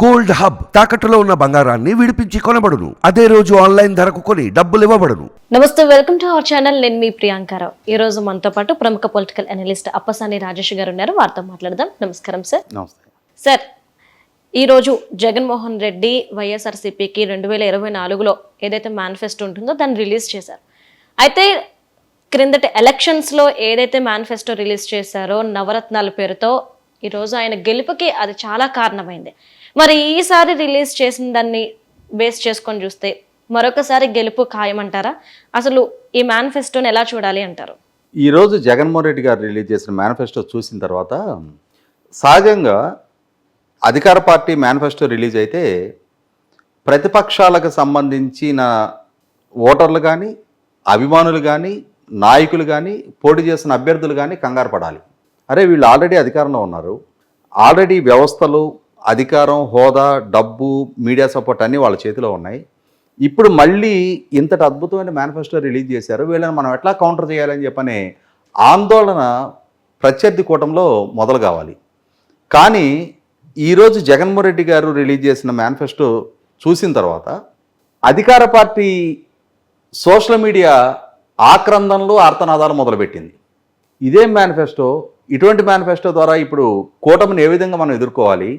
Gold hub తాకట్టులో ఉన్న బంగారాన్ని విడిపించి కొనబడును. అదే రోజు ఆన్లైన్ ధరకు కొని డబ్బులు ఇవ్వబడును. నమస్తే వెల్కమ్ టు అవర్ ఛానల్. నేను మీ ప్రియాంకారావు ఈ రోజు మనతో పాటు ప్రముఖ పొలిటికల్ అనలిస్ట్ అప్పసాని రాజేష్ గారు ఉన్నారు. వారితో మాట్లాడదాం. నమస్కారం సార్. నమస్తే. సార్ ఈరోజు జగన్మోహన్ రెడ్డి వైఎస్ఆర్సీపీకి రెండు వేల ఇరవై నాలుగులో ఏదైతే మేనిఫెస్టో ఉంటుందో దాన్ని రిలీజ్ చేశారు. అయితే క్రిందటి ఎలక్షన్స్లో ఏదైతే మేనిఫెస్టో రిలీజ్ చేశారో నవరత్నాల పేరుతో ఈరోజు ఆయన గెలుపుకి అది చాలా కారణమైంది. మరి ఈసారి రిలీజ్ చేసిన దాన్ని బేస్ చేసుకొని చూస్తే మరొకసారి గెలుపు ఖాయమంటారా? అసలు ఈ మేనిఫెస్టోని ఎలా చూడాలి అంటారు? ఈరోజు జగన్మోహన్ రెడ్డి గారు రిలీజ్ చేసిన మేనిఫెస్టో చూసిన తర్వాత సహజంగా అధికార పార్టీ మేనిఫెస్టో రిలీజ్ అయితే ప్రతిపక్షాలకు సంబంధించిన ఓటర్లు కానీ అభిమానులు కానీ నాయకులు కానీ పోటీ చేసిన అభ్యర్థులు కానీ కంగారు పడాలి. అరే వీళ్ళు ఆల్రెడీ అధికారంలో ఉన్నారు. ఆల్రెడీ వ్యవస్థలు అధికారం హోదా డబ్బు మీడియా సపోర్ట్ అన్నీ వాళ్ళ చేతిలో ఉన్నాయి. ఇప్పుడు మళ్ళీ ఇంతటి అద్భుతమైన మేనిఫెస్టో రిలీజ్ చేశారు. వీళ్ళని మనం ఎట్లా కౌంటర్ చేయాలని చెప్పనే ఆందోళన ప్రత్యర్థి కూటంలో మొదలు కావాలి. కానీ ఈరోజు జగన్మోహన్ రెడ్డి గారు రిలీజ్ చేసిన మేనిఫెస్టో చూసిన తర్వాత అధికార పార్టీ సోషల్ మీడియా ఆక్రందనలు ఆర్తనాదాలు మొదలుపెట్టింది. ఇదేం మేనిఫెస్టో ఇటువంటి మేనిఫెస్టో ద్వారా ఇప్పుడు కూటమిని ఏ విధంగా మనం ఎదుర్కోవాలి?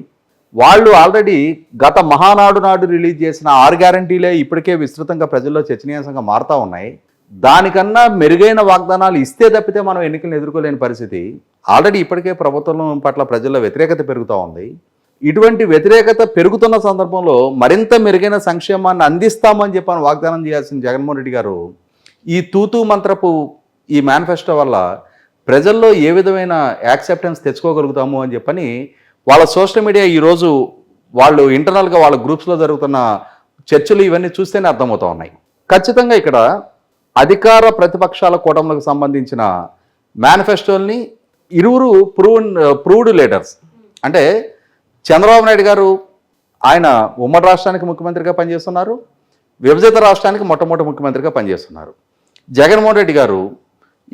వాళ్ళు ఆల్రెడీ గత మహానాడు నాడు రిలీజ్ చేసిన ఆరు గ్యారంటీలే ఇప్పటికే విస్తృతంగా ప్రజల్లో చర్చనీయాంశంగా మారుతా ఉన్నాయి. దానికన్నా మెరుగైన వాగ్దానాలు ఇస్తే తప్పితే మనం ఎన్నికలను ఎదుర్కోలేని పరిస్థితి. ఆల్రెడీ ఇప్పటికే ప్రభుత్వం పట్ల ప్రజల్లో వ్యతిరేకత పెరుగుతూ ఉంది. ఇటువంటి వ్యతిరేకత పెరుగుతున్న సందర్భంలో మరింత మెరుగైన సంక్షేమాన్ని అందిస్తామని చెప్పని వాగ్దానం చేయాల్సిన జగన్మోహన్ రెడ్డి గారు ఈ తూతూ మంత్రపు ఈ మేనిఫెస్టో వల్ల ప్రజల్లో ఏ విధమైన యాక్సెప్టెన్స్ తెచ్చుకోగలుగుతాము అని చెప్పని వాళ్ళ సోషల్ మీడియా ఈరోజు వాళ్ళు ఇంటర్నల్గా వాళ్ళ గ్రూప్స్లో జరుగుతున్న చర్చలు ఇవన్నీ చూస్తేనే అర్థమవుతా ఉన్నాయి. ఖచ్చితంగా ఇక్కడ అధికార ప్రతిపక్షాల కూటములకు సంబంధించిన మేనిఫెస్టోల్ని ఇరువురు ప్రూవ్ ప్రూవ్డ్ లీడర్స్. అంటే చంద్రబాబు నాయుడు గారు ఆయన ఉమ్మడి రాష్ట్రానికి ముఖ్యమంత్రిగా పనిచేస్తున్నారు విభజిత రాష్ట్రానికి మొట్టమొదటి ముఖ్యమంత్రిగా పనిచేస్తున్నారు. జగన్మోహన్ రెడ్డి గారు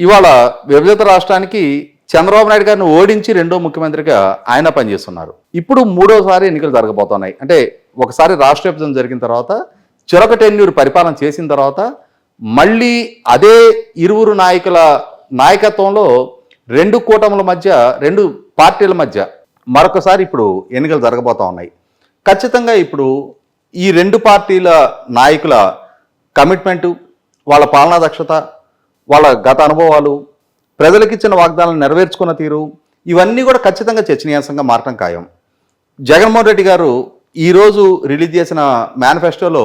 ఇవాళ విభజిత రాష్ట్రానికి చంద్రబాబు నాయుడు గారిని ఓడించి రెండో ముఖ్యమంత్రిగా ఆయన పనిచేస్తున్నారు. ఇప్పుడు మూడోసారి ఎన్నికలు జరగబోతున్నాయి. అంటే ఒకసారి రాష్ట్ర విభజన జరిగిన తర్వాత చిరొక టెన్యూర్ పరిపాలన చేసిన తర్వాత మళ్ళీ అదే ఇరువురు నాయకుల నాయకత్వంలో రెండు కూటముల మధ్య రెండు పార్టీల మధ్య మరొకసారి ఇప్పుడు ఎన్నికలు జరగబోతా ఉన్నాయి. ఖచ్చితంగా ఇప్పుడు ఈ రెండు పార్టీల నాయకుల కమిట్మెంటు వాళ్ళ పాలనా దక్షత వాళ్ళ గత అనుభవాలు ప్రజలకు ఇచ్చిన వాగ్దానాలను నెరవేర్చుకున్న తీరు ఇవన్నీ కూడా ఖచ్చితంగా చర్చనీయాంశంగా మారటం ఖాయం. జగన్మోహన్ రెడ్డి గారు ఈరోజు రిలీజ్ చేసిన మేనిఫెస్టోలో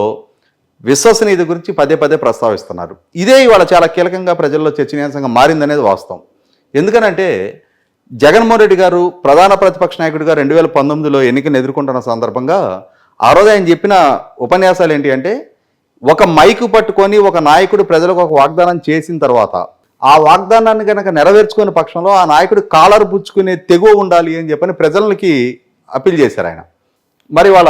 విశ్వసనీయత గురించి పదే పదే ప్రస్తావిస్తున్నారు. ఇదే ఇవాళ చాలా కీలకంగా ప్రజల్లో చర్చనీయాంశంగా మారిందనేది వాస్తవం. ఎందుకనంటే జగన్మోహన్ రెడ్డి గారు ప్రధాన ప్రతిపక్ష నాయకుడిగా రెండు వేల పంతొమ్మిదిలో ఎన్నికను ఎదుర్కొంటున్న సందర్భంగా ఆ రోజు ఆయన చెప్పిన ఉపన్యాసాలు ఏంటి అంటే ఒక మైకు పట్టుకొని ఒక నాయకుడు ప్రజలకు ఒక వాగ్దానం చేసిన తర్వాత ఆ వాగ్దానాన్ని కనుక నెరవేర్చుకునే పక్షంలో ఆ నాయకుడు కాలర్ పుచ్చుకునే తెగువ ఉండాలి అని చెప్పని ప్రజలకి అప్పీల్ చేశారు ఆయన. మరి వాళ్ళ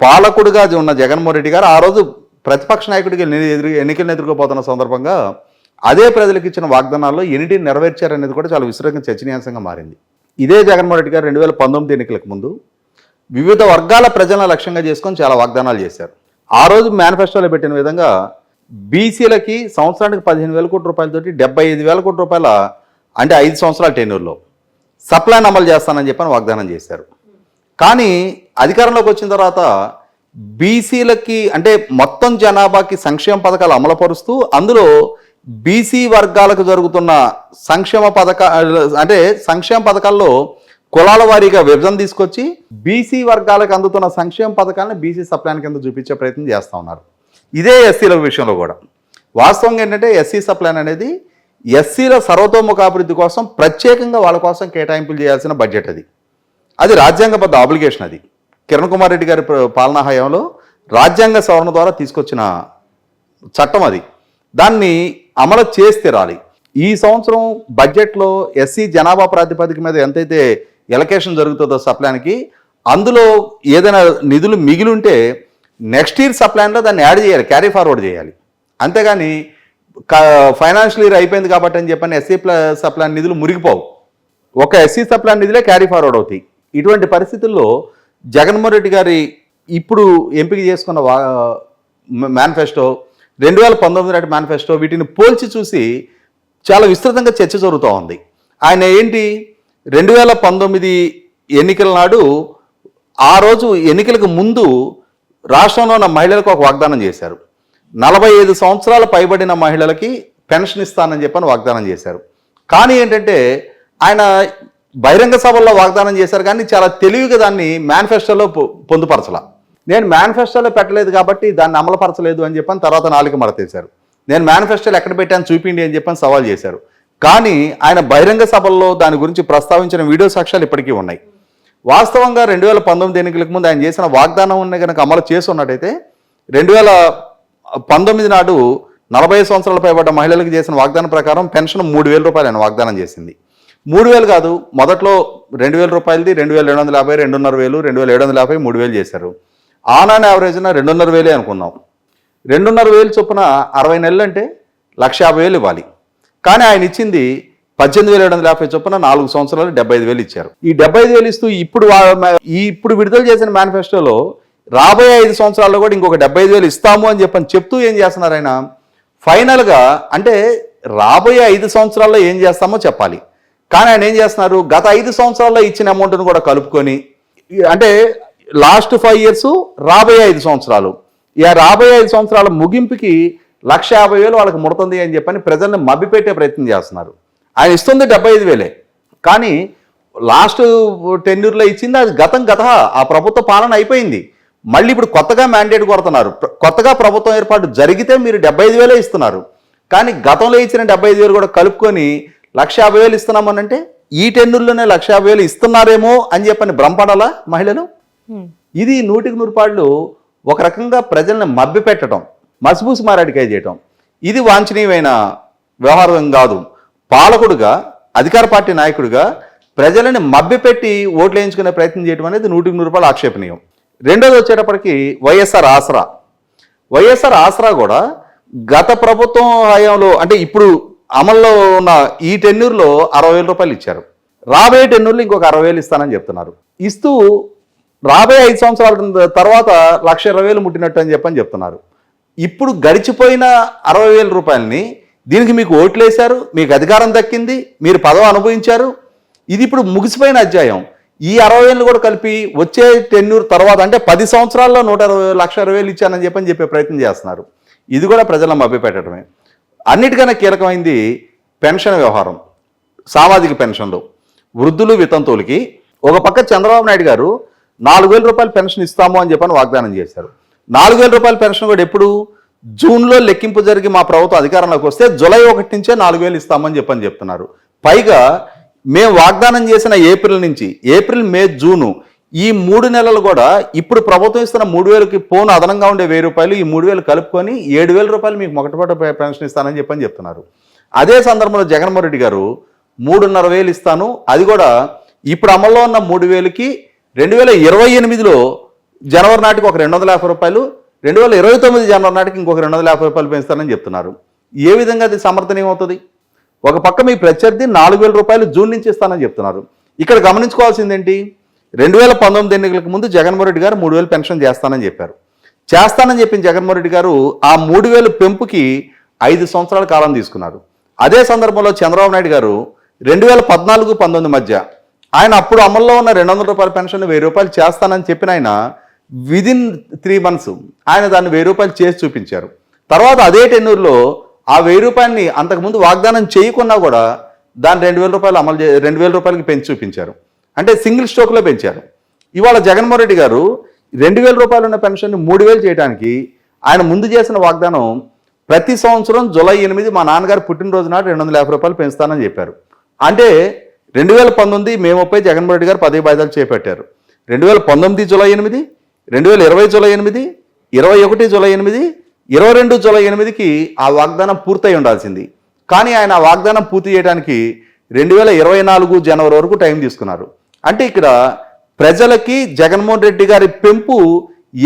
పాలకుడుగా ఉన్న జగన్మోహన్ రెడ్డి గారు ఆ రోజు ప్రతిపక్ష నాయకుడికి ఎదురు ఎన్నికలను ఎదుర్కోబోతున్న సందర్భంగా అదే ప్రజలకు ఇచ్చిన వాగ్దానాల్లో ఎన్నిటిని నెరవేర్చారనేది కూడా చాలా విస్తృతంగా చర్చనీయాంశంగా మారింది. ఇదే జగన్మోహన్ రెడ్డి గారు రెండు వేల పంతొమ్మిది ఎన్నికలకు ముందు వివిధ వర్గాల ప్రజలను లక్ష్యంగా చేసుకొని చాలా వాగ్దానాలు చేశారు. ఆ రోజు మేనిఫెస్టోలో పెట్టిన విధంగా బీసీలకి సంవత్సరానికి పదిహేను వేల కోట్ల రూపాయలతోటి డెబ్బై ఐదు వేల కోట్ల రూపాయల అంటే ఐదు సంవత్సరాల టెన్యూర్లో. సప్లైన్ అమలు చేస్తానని చెప్పని వాగ్దానం చేశారు. కానీ అధికారంలోకి వచ్చిన తర్వాత బీసీలకి అంటే మొత్తం జనాభాకి సంక్షేమ పథకాలు అమలుపరుస్తూ అందులో బీసీ వర్గాలకు జరుగుతున్న సంక్షేమ పథక అంటే సంక్షేమ పథకాల్లో కులాల వారీగా విభజన తీసుకొచ్చి బీసీ వర్గాలకు అందుతున్న సంక్షేమ పథకాలను బీసీ సప్లాన్ కింద చూపించే ప్రయత్నం చేస్తూ ఉన్నారు. ఇదే ఎస్సీల విషయంలో కూడా. వాస్తవంగా ఏంటంటే ఎస్సీ సప్లాన్ అనేది ఎస్సీల సర్వతోముఖాభివృద్ధి కోసం ప్రత్యేకంగా వాళ్ళ కోసం కేటాయింపులు చేయాల్సిన బడ్జెట్ అది. అది రాజ్యాంగబద్ధ ఆబ్లిగేషన్ అది. కిరణ్ కుమార్ రెడ్డి గారి పాలనా హయాంలో రాజ్యాంగ సవరణ ద్వారా తీసుకొచ్చిన చట్టం అది. దాన్ని అమలు చేసి తీరాలి ఈ సంవత్సరం బడ్జెట్లో ఎస్సీ జనాభా ప్రాతిపదిక మీద ఎంతైతే ఎలకేషన్ జరుగుతుందో సప్లాన్కి అందులో ఏదైనా నిధులు మిగిలి ఉంటే నెక్స్ట్ ఇయర్ సప్లాన్లో దాన్ని యాడ్ చేయాలి క్యారీ ఫార్వర్డ్ చేయాలి. అంతేగాని ఫైనాన్షియల్ ఇయర్ అయిపోయింది కాబట్టి అని చెప్పని ఎస్సీ సప్లాన్ నిధులు మురిగిపోవు. ఒక ఎస్సీ సప్లాన్ నిధులే క్యారీ ఫార్వర్డ్ అవుతాయి. ఇటువంటి పరిస్థితుల్లో జగన్మోహన్ రెడ్డి గారి ఇప్పుడు ఎంపిక చేసుకున్న వా మేనిఫెస్టో రెండు వేల పంతొమ్మిది నాటి మేనిఫెస్టో వీటిని పోల్చి చూసి చాలా విస్తృతంగా చర్చ జరుగుతూ ఉంది. ఆయన ఏంటి? రెండు వేల పంతొమ్మిది ఎన్నికల నాడు ఆ రోజు ఎన్నికలకు ముందు రాష్ట్రంలో ఉన్న మహిళలకు ఒక వాగ్దానం చేశారు. నలభై ఐదు సంవత్సరాల పైబడిన మహిళలకి పెన్షన్ ఇస్తానని చెప్పని వాగ్దానం చేశారు. కానీ ఏంటంటే ఆయన బహిరంగ సభల్లో వాగ్దానం చేశారు కానీ చాలా తెలివిగా దాన్ని మేనిఫెస్టోలో పొందుపరచలా. నేను మేనిఫెస్టోలో పెట్టలేదు కాబట్టి దాన్ని అమలుపరచలేదు అని చెప్పని తర్వాత నాలుగు మరతేశారు నేను మేనిఫెస్టోలు ఎక్కడ పెట్టాను చూపిండి అని చెప్పని సవాల్ చేశారు. కానీ ఆయన బహిరంగ సభల్లో దాని గురించి ప్రస్తావించిన వీడియో సాక్ష్యాలు ఇప్పటికీ ఉన్నాయి. వాస్తవంగా రెండు వేల పంతొమ్మిది ఎన్నికలకు ముందు ఆయన చేసిన వాగ్దానం కనుక అమలు చేసి ఉన్నట్టయితే రెండు వేల పంతొమ్మిది నాడు నలభై సంవత్సరాల పైబడ్డ మహిళలకు చేసిన వాగ్దానం ప్రకారం పెన్షన్ మూడు వేల రూపాయలు ఆయన వాగ్దానం చేసింది. మూడు వేలు కాదు మొదట్లో రెండు వేల రూపాయలది రెండు వేల ఏడు వందల యాభై రెండున్నర వేలు రెండు వేల ఏడు వందల యాభై మూడు వేలు చేశారు. ఆన్ ఆన్ యావరేజ్న రెండున్నర వేలే అనుకున్నాం. రెండున్నర వేలు చొప్పున అరవై నెలలు అంటే లక్ష యాభై వేలు ఇవ్వాలి. కానీ ఆయన ఇచ్చింది పద్దెనిమిది వేల ఏడు వందల యాభై చొప్పున నాలుగు సంవత్సరాలు డెబ్బై ఐదు వేలు ఇచ్చారు. ఈ డెబ్బై ఐదు వేలు ఇస్తూ ఇప్పుడు ఈ ఇప్పుడు విడుదల చేసిన మేనిఫెస్టోలో రాబోయే ఐదు సంవత్సరాల్లో కూడా ఇంకొక డెబ్బై ఐదు వేలు ఇస్తాము అని చెప్పని చెప్తూ ఏం చేస్తున్నారు ఆయన? ఫైనల్గా అంటే రాబోయే ఐదు సంవత్సరాల్లో ఏం చేస్తామో చెప్పాలి. కానీ ఆయన ఏం చేస్తున్నారు? గత ఐదు సంవత్సరాల్లో ఇచ్చిన అమౌంట్ను కూడా కలుపుకొని అంటే లాస్ట్ ఫైవ్ ఇయర్స్ రాబోయే ఐదు సంవత్సరాలు. ఇక రాబోయే ఐదు సంవత్సరాల ముగింపుకి లక్ష యాభై వేలు వాళ్ళకి ముడుతుంది అని చెప్పని ప్రజల్ని మభ్యపెట్టే ప్రయత్నం చేస్తున్నారు. ఆయన ఇస్తుంది డెబ్బై ఐదు వేలే. కానీ లాస్ట్ టెన్యూర్లో ఇచ్చింది అది గతం గత ఆ ప్రభుత్వ పాలన అయిపోయింది. మళ్ళీ ఇప్పుడు కొత్తగా మ్యాండేట్ కొడుతున్నారు. కొత్తగా ప్రభుత్వం ఏర్పాటు జరిగితే మీరు డెబ్బై ఐదు వేలే ఇస్తున్నారు. కానీ గతంలో ఇచ్చిన డెబ్బై ఐదు వేలు కూడా కలుపుకొని లక్ష యాభై వేలు ఇస్తున్నామనంటే ఈ టెన్యూర్లోనే లక్ష యాభై వేలు ఇస్తున్నారేమో అని చెప్పని భ్రమపడాలా మహిళలు? ఇది నూటికి నూరు పాళ్ళు ఒక రకంగా ప్రజల్ని మభ్యపెట్టడం మసిబూసి మారాడికాయ చేయటం. ఇది వాంఛనీయమైన వ్యవహారం కాదు. పాలకుడుగా అధికార పార్టీ నాయకుడిగా ప్రజలని మభ్యపెట్టి ఓట్లు వేయించుకునే ప్రయత్నం చేయడం అనేది నూటికి నూరు రూపాయలు ఆక్షేపణీయం. రెండోది వచ్చేటప్పటికి వైఎస్ఆర్ ఆసరా. వైఎస్ఆర్ ఆసరా కూడా గత ప్రభుత్వం హయాంలో అంటే ఇప్పుడు అమల్లో ఉన్న ఈ టెన్యూర్లో అరవై వేల రూపాయలు ఇచ్చారు. రాబోయే టెన్యూర్లో ఇంకొక అరవై వేలు ఇస్తానని చెప్తున్నారు. ఇస్తూ రాబోయే ఐదు సంవత్సరాల తర్వాత లక్ష ఇరవై వేలు ముట్టినట్టు అని చెప్పని చెప్తున్నారు. ఇప్పుడు గడిచిపోయిన అరవై వేల రూపాయలని దీనికి మీకు ఓట్లు వేశారు మీకు అధికారం దక్కింది మీరు పదవి అనుభవించారు. ఇది ఇప్పుడు ముగిసిపోయిన అధ్యాయం. ఈ అరవై వేలు కూడా కలిపి వచ్చే టెన్యూర్ తర్వాత అంటే పది సంవత్సరాల్లో నూట అరవై లక్ష ఇరవై వేలు ఇచ్చానని చెప్పని చెప్పే ప్రయత్నం చేస్తున్నారు. ఇది కూడా ప్రజలను మభ్యపెట్టడమే. అన్నిటికన్నా కీలకమైంది పెన్షన్ వ్యవహారం సామాజిక పెన్షన్లు. వృద్ధులు వితంతువులకి ఒక పక్క చంద్రబాబు నాయుడు గారు నాలుగు వేల రూపాయలు పెన్షన్ ఇస్తాము అని చెప్పని వాగ్దానం చేశారు. నాలుగు వేల రూపాయల పెన్షన్ కూడా ఎప్పుడు? జూన్లో లెక్కింపు జరిగి మా ప్రభుత్వం అధికారంలోకి వస్తే జూలై ఒకటి నుంచే నాలుగు వేలు ఇస్తామని చెప్పని చెప్తున్నారు. పైగా మేము వాగ్దానం చేసిన ఏప్రిల్ నుంచి ఏప్రిల్ మే జూను ఈ మూడు నెలలు కూడా ఇప్పుడు ప్రభుత్వం ఇస్తున్న మూడు వేలకి పోను అదనంగా ఉండే వెయ్యి రూపాయలు ఈ మూడు వేలు కలుపుకొని ఏడు వేల రూపాయలు మీకు మొదటిపాట పెన్షన్ ఇస్తానని చెప్పని చెప్తున్నారు. అదే సందర్భంలో జగన్మోహన్ రెడ్డి గారు మూడున్నర వేలు ఇస్తాను. అది కూడా ఇప్పుడు అమల్లో ఉన్న మూడు వేలకి రెండు వేల ఇరవై ఎనిమిదిలో జనవరి నాటికి ఒక రెండు వందల యాభై రూపాయలు రెండు వేల ఇరవై తొమ్మిది జనవరి నాటికి ఇంకొక రెండు వందల యాభై రూపాయలు పెంచుతానని చెప్తున్నారు. ఏ విధంగా అది సమర్థనీయమవుతుంది? ఒక పక్క మీ ప్రత్యర్థి నాలుగు వేల రూపాయలు జూన్ నుంచి ఇస్తానని చెప్తున్నారు. ఇక్కడ గమనించుకోవాల్సింది ఏంటి రెండు వేల పంతొమ్మిది ఎన్నికలకు ముందు జగన్మోహన్ రెడ్డి గారు మూడు వేలు పెన్షన్ చేస్తానని చెప్పారు. చేస్తానని చెప్పిన జగన్మోహన్ రెడ్డి గారు ఆ మూడు వేలు పెంపుకి ఐదు సంవత్సరాల కాలం తీసుకున్నారు. అదే సందర్భంలో చంద్రబాబు నాయుడు గారు రెండు వేల పద్నాలుగు పంతొమ్మిది మధ్య ఆయన అప్పుడు అమల్లో ఉన్న రెండు వందల రూపాయల పెన్షన్ వెయ్యి రూపాయలు చేస్తానని చెప్పిన ఆయన విదిన్ త్రీ మంత్స్ ఆయన దాన్ని వెయ్యి రూపాయలు చేసి చూపించారు. తర్వాత అదే టెన్నూరులో ఆ వెయ్యి రూపాయలని అంతకుముందు వాగ్దానం చేయకున్నా కూడా దాన్ని రెండు వేల రూపాయలు అమలు చే రెండు వేల రూపాయలకి పెంచి చూపించారు. అంటే సింగిల్ స్ట్రోక్లో పెంచారు. ఇవాళ జగన్మోహన్ రెడ్డి గారు రెండు వేల రూపాయలు ఉన్న పెన్షన్ని మూడు వేలు చేయడానికి ఆయన ముందు చేసిన వాగ్దానం ప్రతి సంవత్సరం జూలై ఎనిమిది మా నాన్నగారు పుట్టినరోజు నాడు రెండు వందల యాభై రూపాయలు పెంచుతానని చెప్పారు. అంటే రెండు వేల పంతొమ్మిది మే ముప్పై జగన్మోహన్ రెడ్డి గారు పదవి బాధ్యతలు చేపట్టారు. రెండు వేల పంతొమ్మిది జూలై ఎనిమిది రెండు వేల ఇరవై జూలై ఎనిమిది ఇరవై ఒకటి జూలై ఎనిమిది ఇరవై రెండు జూలై ఎనిమిదికి ఆ వాగ్దానం పూర్తయి ఉండాల్సింది. కానీ ఆయన ఆ వాగ్దానం పూర్తి చేయడానికి రెండు వేల ఇరవై నాలుగు జనవరి వరకు టైం తీసుకున్నారు. అంటే ఇక్కడ ప్రజలకి జగన్మోహన్ రెడ్డి గారి పెంపు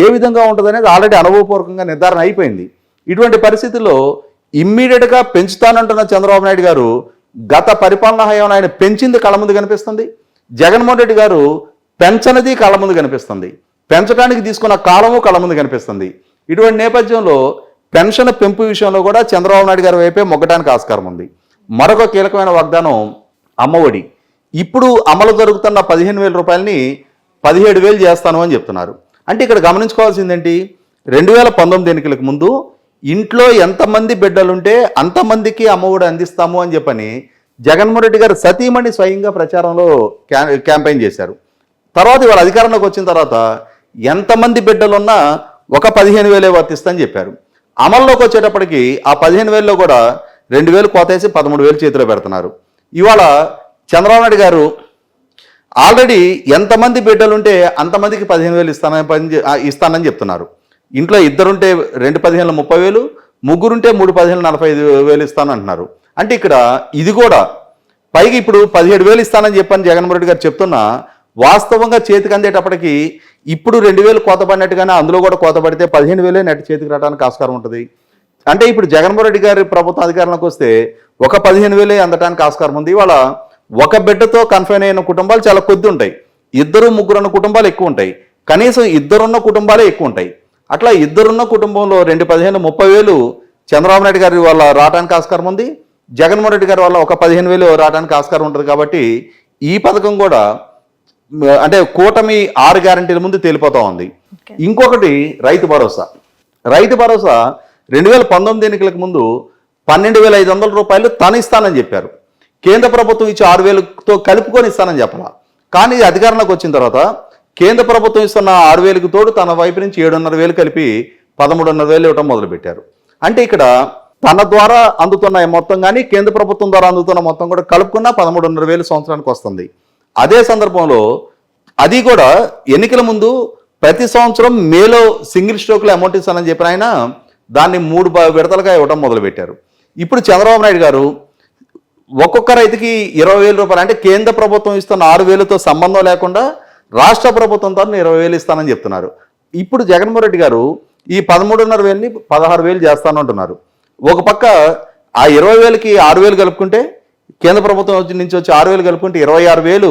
ఏ విధంగా ఉంటుందనేది ఆల్రెడీ అనుభవపూర్వకంగా నిర్ధారణ అయిపోయింది. ఇటువంటి పరిస్థితుల్లో ఇమ్మీడియట్గా పెంచుతానంటున్న చంద్రబాబు నాయుడు గారు గత పరిపాలనా హయాంలో ఆయన పెంచింది కళ్ళ ముందు కనిపిస్తుంది. జగన్మోహన్ రెడ్డి గారు పెంచనది కళ్ళ ముందు కనిపిస్తుంది. పెంచడానికి తీసుకున్న కాలము కళ ముందు కనిపిస్తుంది. ఇటువంటి నేపథ్యంలో పెన్షన్ పెంపు విషయంలో కూడా చంద్రబాబు నాయుడు గారి వైపే మొగ్గడానికి ఆస్కారం ఉంది. మరొక కీలకమైన వాగ్దానం అమ్మఒడి. ఇప్పుడు అమలు జరుగుతున్న పదిహేను వేల రూపాయలని పదిహేడు వేలు చేస్తాను అని చెప్తున్నారు. అంటే ఇక్కడ గమనించుకోవాల్సిందేంటి? రెండు వేల పంతొమ్మిది ఎన్నికలకు ముందు ఇంట్లో ఎంతమంది బిడ్డలుంటే అంతమందికి అమ్మఒడి అందిస్తాము అని చెప్పని జగన్మోహన్ రెడ్డి గారు సతీమణి స్వయంగా ప్రచారంలో క్యా క్యాంపెయిన్ చేశారు. తర్వాత ఇవాళ అధికారంలోకి వచ్చిన తర్వాత ఎంతమంది బిడ్డలున్నా ఒక పదిహేను వేలే వర్తిస్తని చెప్పారు. అమల్లోకి వచ్చేటప్పటికి ఆ పదిహేను వేలలో కూడా రెండు వేలు కోతేసి పదమూడు వేలు చేతిలో పెడుతున్నారు. ఇవాళ చంద్రబాబు నాయుడు గారు ఆల్రెడీ ఎంతమంది బిడ్డలుంటే అంతమందికి పదిహేను వేలు ఇస్తానని పని ఇస్తానని చెప్తున్నారు. ఇంట్లో ఇద్దరుంటే రెండు పదిహేను ముప్పై వేలు ముగ్గురుంటే మూడు పదిహేను నలభై ఐదు వేలు ఇస్తాను అంటున్నారు. అంటే ఇక్కడ ఇది కూడా పైగా ఇప్పుడు పదిహేడు వేలు ఇస్తానని చెప్పని జగన్మోహన్ రెడ్డి గారు చెప్తున్నా వాస్తవంగా చేతికి అందేటప్పటికి ఇప్పుడు రెండు వేలు కోత పడినట్టుగానే అందులో కూడా కోత పడితే పదిహేను వేలే నెట్ చేతికి రావడానికి ఆస్కారం ఉంటుంది. అంటే ఇప్పుడు జగన్మోహన్ రెడ్డి గారి ప్రభుత్వ అధికారంలోకి వస్తే ఒక పదిహేను వేలే అందడానికి ఆస్కారం ఉంది. ఇవాళ ఒక బిడ్డతో కన్ఫైన్ అయిన కుటుంబాలు చాలా కొద్ది ఉంటాయి. ఇద్దరు ముగ్గురు ఉన్న కుటుంబాలు ఎక్కువ ఉంటాయి. కనీసం ఇద్దరున్న కుటుంబాలే ఎక్కువ ఉంటాయి. అట్లా ఇద్దరున్న కుటుంబంలో రెండు పదిహేను ముప్పై వేలు చంద్రబాబు నాయుడు గారి వల్ల రావడానికి ఆస్కారం ఉంది. జగన్మోహన్ రెడ్డి గారి వల్ల ఒక పదిహేను వేలు రావడానికి ఆస్కారం ఉంటుంది. కాబట్టి ఈ పథకం కూడా అంటే కూటమి ఆరు గ్యారంటీల ముందు తేలిపోతా ఉంది. ఇంకొకటి రైతు భరోసా. రైతు భరోసా రెండు వేల పంతొమ్మిది ఎన్నికలకు ముందు పన్నెండు వేల ఐదు వందల రూపాయలు తను ఇస్తానని చెప్పారు. కేంద్ర ప్రభుత్వం ఇచ్చి ఆరు వేలతో కలుపుకొని ఇస్తానని చెప్పాల. కానీ అధికారంలోకి వచ్చిన తర్వాత కేంద్ర ప్రభుత్వం ఇస్తున్న ఆరు వేలకు తోడు తన వైపు నుంచి ఏడున్నర వేలు కలిపి పదమూడున్నర వేలు ఇవ్వడం మొదలుపెట్టారు. అంటే ఇక్కడ తన ద్వారా అందుతున్న మొత్తం కానీ కేంద్ర ప్రభుత్వం ద్వారా అందుతున్న మొత్తం కూడా కలుపుకున్న పదమూడున్నర వేలు సంవత్సరానికి వస్తుంది. అదే సందర్భంలో అది కూడా ఎన్నికల ముందు ప్రతి సంవత్సరం మేలో సింగిల్ స్ట్రోక్లో అమౌంట్ ఇస్తానని చెప్పిన ఆయన దాన్ని మూడు విడతలుగా ఇవ్వడం మొదలుపెట్టారు. ఇప్పుడు చంద్రబాబు నాయుడు గారు ఒక్కొక్క రైతుకి ఇరవై వేల రూపాయలు అంటే కేంద్ర ప్రభుత్వం ఇస్తున్న ఆరు వేలతో సంబంధం లేకుండా రాష్ట్ర ప్రభుత్వం తరఫున ఇరవై వేలు ఇస్తానని చెప్తున్నారు. ఇప్పుడు జగన్మోహన్ రెడ్డి గారు ఈ పదమూడున్నర వేలని పదహారు వేలు చేస్తానంటున్నారు. ఒక పక్క ఆ ఇరవై వేలకి ఆరు వేలు కలుపుకుంటే కేంద్ర ప్రభుత్వం నుంచి వచ్చి ఆరు వేలు కలుపుకుంటే ఇరవై ఆరు వేలు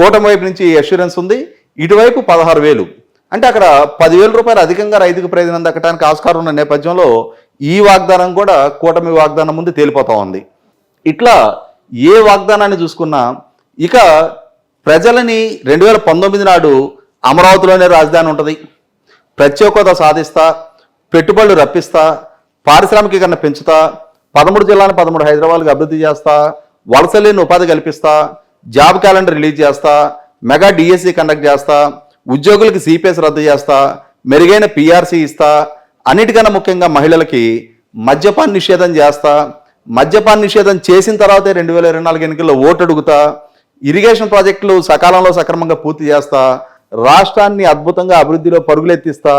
కూటమి వైపు నుంచి అష్యూరెన్స్ ఉంది. ఇటువైపు పదహారు వేలు. అంటే అక్కడ పదివేల రూపాయలు అధికంగా రైతుకు ప్రయోజనం దక్కడానికి ఆస్కారం ఉన్న నేపథ్యంలో ఈ వాగ్దానం కూడా కూటమి వాగ్దానం ముందు తేలిపోతా ఉంది. ఇట్లా ఏ వాగ్దానాన్ని చూసుకున్నా ఇక ప్రజలని రెండు వేల పంతొమ్మిది నాడు అమరావతిలోనే రాజధాని ఉంటుంది. ప్రత్యేకత సాధిస్తా పెట్టుబడులు రప్పిస్తా పారిశ్రామికీకరణ పెంచుతా పదమూడు జిల్లాలను పదమూడు హైదరాబాద్కి అభివృద్ధి చేస్తా వలస లేని ఉపాధి కల్పిస్తా జాబ్ క్యాలెండర్ రిలీజ్ చేస్తా మెగా డిఎస్సి కండక్ట్ చేస్తా ఉద్యోగులకి సిపిఎస్ రద్దు చేస్తా మెరుగైన పిఆర్సీ ఇస్తా అన్నిటికన్నా ముఖ్యంగా మహిళలకి మద్యపాన్ నిషేధం చేస్తా మద్యపాన్ నిషేధం చేసిన తర్వాతే రెండు వేల ఇరవై నాలుగు ఎన్నికల్లో ఓటు అడుగుతా ఇరిగేషన్ ప్రాజెక్టులు సకాలంలో సక్రమంగా పూర్తి చేస్తా రాష్ట్రాన్ని అద్భుతంగా అభివృద్ధిలో పరుగులెత్తిస్తా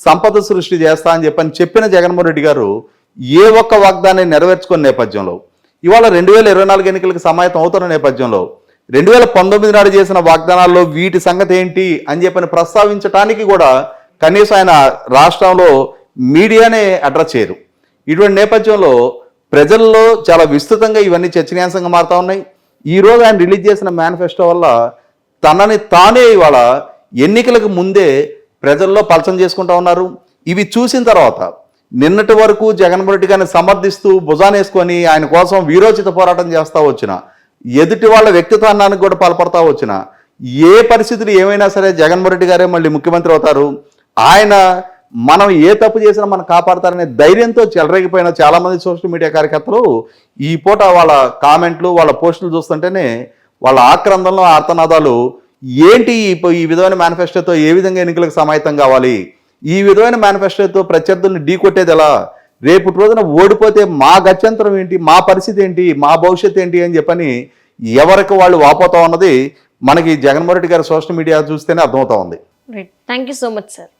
సంపద సృష్టి చేస్తా అని చెప్పని చెప్పిన జగన్మోహన్ రెడ్డి గారు ఏ ఒక్క వాగ్దాన్ని నెరవేర్చుకున్న నేపథ్యంలో ఇవాళ రెండు వేల ఇరవై నాలుగు ఎన్నికలకు సమాయత్తం అవుతున్న నేపథ్యంలో రెండు వేల పంతొమ్మిది నాడు చేసిన వాగ్దానాల్లో వీటి సంగతి ఏంటి అని చెప్పని ప్రస్తావించడానికి కూడా కనీసం ఆయన రాష్ట్రంలో మీడియానే అడ్రస్ చేయరు. ఇటువంటి నేపథ్యంలో ప్రజల్లో చాలా విస్తృతంగా ఇవన్నీ చర్చనీయాంశంగా మారుతా ఉన్నాయి. ఈ రోజు ఆయన రిలీజ్ చేసిన మేనిఫెస్టో వల్ల తనని తానే ఇవాళ ఎన్నికలకు ముందే ప్రజల్లో పలచం చేసుకుంటా ఉన్నారు. ఇవి చూసిన తర్వాత నిన్నటి వరకు జగన్మోహన్ రెడ్డి గారిని సమర్థిస్తూ భుజానేసుకొని ఆయన కోసం వీరోచిత పోరాటం చేస్తూ వచ్చిన ఎదుటి వాళ్ళ వ్యక్తిత్వానికి కూడా పాల్పడతా వచ్చిన ఏ పరిస్థితులు ఏమైనా సరే జగన్మోహన్ రెడ్డి గారే మళ్ళీ ముఖ్యమంత్రి అవుతారు. ఆయన మనం ఏ తప్పు చేసినా మనం కాపాడతారనే ధైర్యంతో చెలరేగిపోయిన చాలామంది సోషల్ మీడియా కార్యకర్తలు ఈ పూట వాళ్ళ కామెంట్లు వాళ్ళ పోస్టులు చూస్తుంటేనే వాళ్ళ ఆక్రందంలో ఆర్తనాదాలు ఏంటి ఈ ఈ విధమైన మేనిఫెస్టోతో ఏ విధంగా ఎన్నికలకు సమాయత్తం కావాలి? ఈ విధమైన మేనిఫెస్టోతో ఢీ ఢీకొట్టేది ఎలా? రేపు రోజున ఓడిపోతే మా గత్యంతరం ఏంటి? మా పరిస్థితి ఏంటి? మా భవిష్యత్తు ఏంటి? అని చెప్పని ఎవరికి వాళ్ళు వాపోతా ఉన్నది మనకి జగన్మోహన్ రెడ్డి గారి సోషల్ మీడియా చూస్తేనే అర్థమవుతా ఉంది. Thank you so much sir